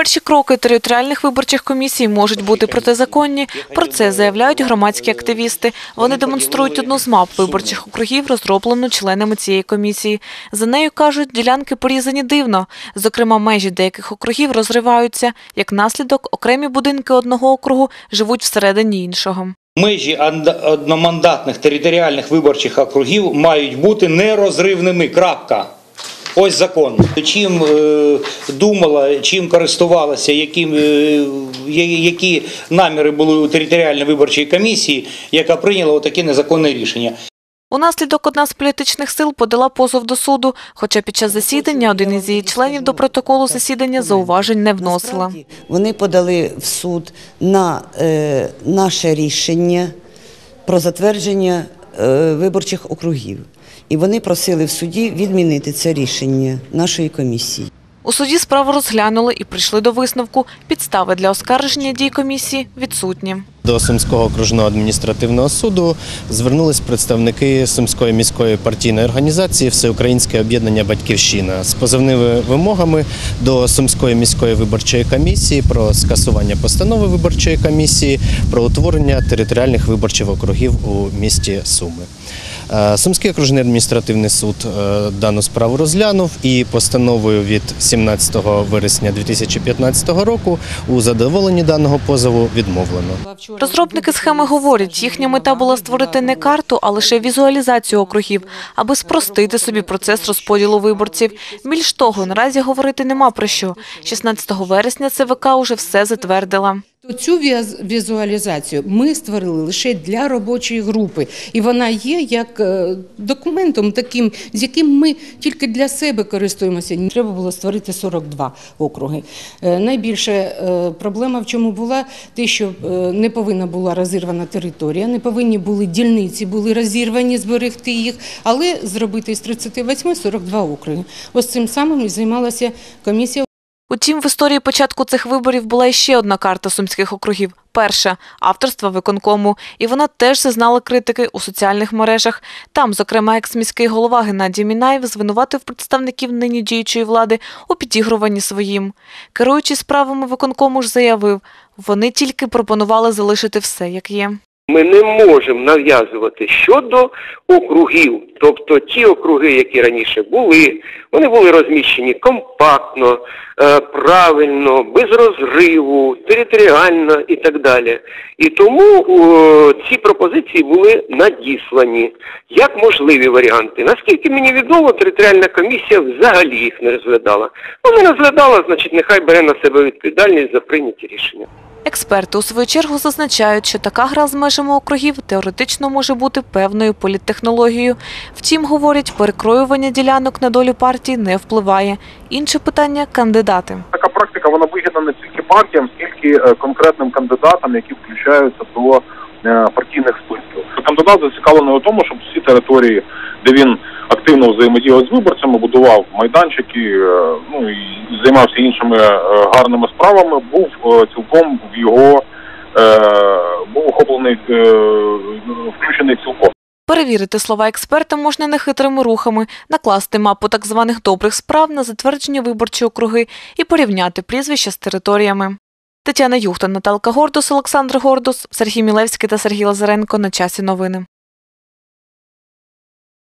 Перші кроки територіальних виборчих комісій можуть бути протизаконні. Про це заявляють громадські активісти. Вони демонструють одну з мап виборчих округів, розроблену членами цієї комісії. За нею кажуть, ділянки порізані дивно. Зокрема, межі деяких округів розриваються. Як наслідок, окремі будинки одного округу живуть всередині іншого. Межі анд- одномандатних територіальних виборчих округів мають бути нерозривними. Крапка. Ось закон. Чим е, думала, чим користувалася, яким, е, які наміри були у територіальної виборчої комісії, яка прийняла таке незаконне рішення. Унаслідок одна з політичних сил подала позов до суду, хоча під час засідання один із її членів до протоколу засідання зауважень не вносила. Вони подали в суд на е, наше рішення про затвердження виборчих округів. І вони просили в суді відмінити це рішення нашої комісії. У суді справу розглянули і прийшли до висновку. Підстави для оскарження дій комісії відсутні. До Сумського окружного адміністративного суду звернулись представники Сумської міської партійної організації Всеукраїнське об'єднання Батьківщина з позовними вимогами до Сумської міської виборчої комісії про скасування постанови виборчої комісії про утворення територіальних виборчих округів у місті Суми. Е, Сумський окружний адміністративний суд е, дану справу розглянув і постановою від 17 вересня 2015 року у задоволенні даного позову відмовлено. Розробники схеми говорять, їхня мета була створити не карту, а лише візуалізацію округів, аби спростити собі процес розподілу виборців. Більш того, наразі говорити нема про що. 16 вересня ЦВК уже все затвердила. То Цю візуалізацію ми створили лише для робочої групи, і вона є як е, документом, таким, з яким ми тільки для себе користуємося. Треба було створити 42 округи. Е, Найбільша е, проблема в чому була те, що не повинна була розірвана територія, не повинні були дільниці, були розірвані, зберегти їх, але зробити з 38 42 округи. Ось цим самим і займалася комісія. Утім, в історії початку цих виборів була іще одна карта сумських округів. Перша авторства виконкому, і вона теж зазнала критики у соціальних мережах. Там, зокрема, екс-міський голова Геннадій Мінаєв звинуватив представників нині діючої влади у підігруванні своїм. Керуючий справами виконкому ж заявив, вони тільки пропонували залишити все, як є. Ми не можемо нав'язувати щодо округів, тобто ті округи, які раніше були, вони були розміщені компактно, е, правильно, без розриву, територіально і так далі. І тому о, ці пропозиції були надіслані як можливі варіанти. Наскільки мені відомо, територіальна комісія взагалі їх не розглядала. Ну, розглядала, значить, нехай бере на себе відповідальність за прийняті рішення. Експерти у свою чергу зазначають, що така гра з межами округів теоретично може бути певною політтехнологією. Втім, говорять, перекроювання ділянок на долю партії не впливає. Інше питання кандидати. така практика вона вигідна не тільки партіям, скільки е, конкретним кандидатам, які включаються до е, партійних списків. Кандидат зацікавлений у тому, щоб всі території, де він активно взаємодіяв з виборцями, будував майданчики, е, ну і займався іншими е, гарними справами, був е, цілком в його був охоплений включений цілком. Перевірити слова експерта можна нехитрими рухами, накласти мапу так званих добрих справ на затвердження виборчі округи і порівняти прізвища з територіями. Тетяна Юхта, Наталка Гордус, Олександр Гордус, Сергій Мілевський та Сергій Лазаренко на часі новини.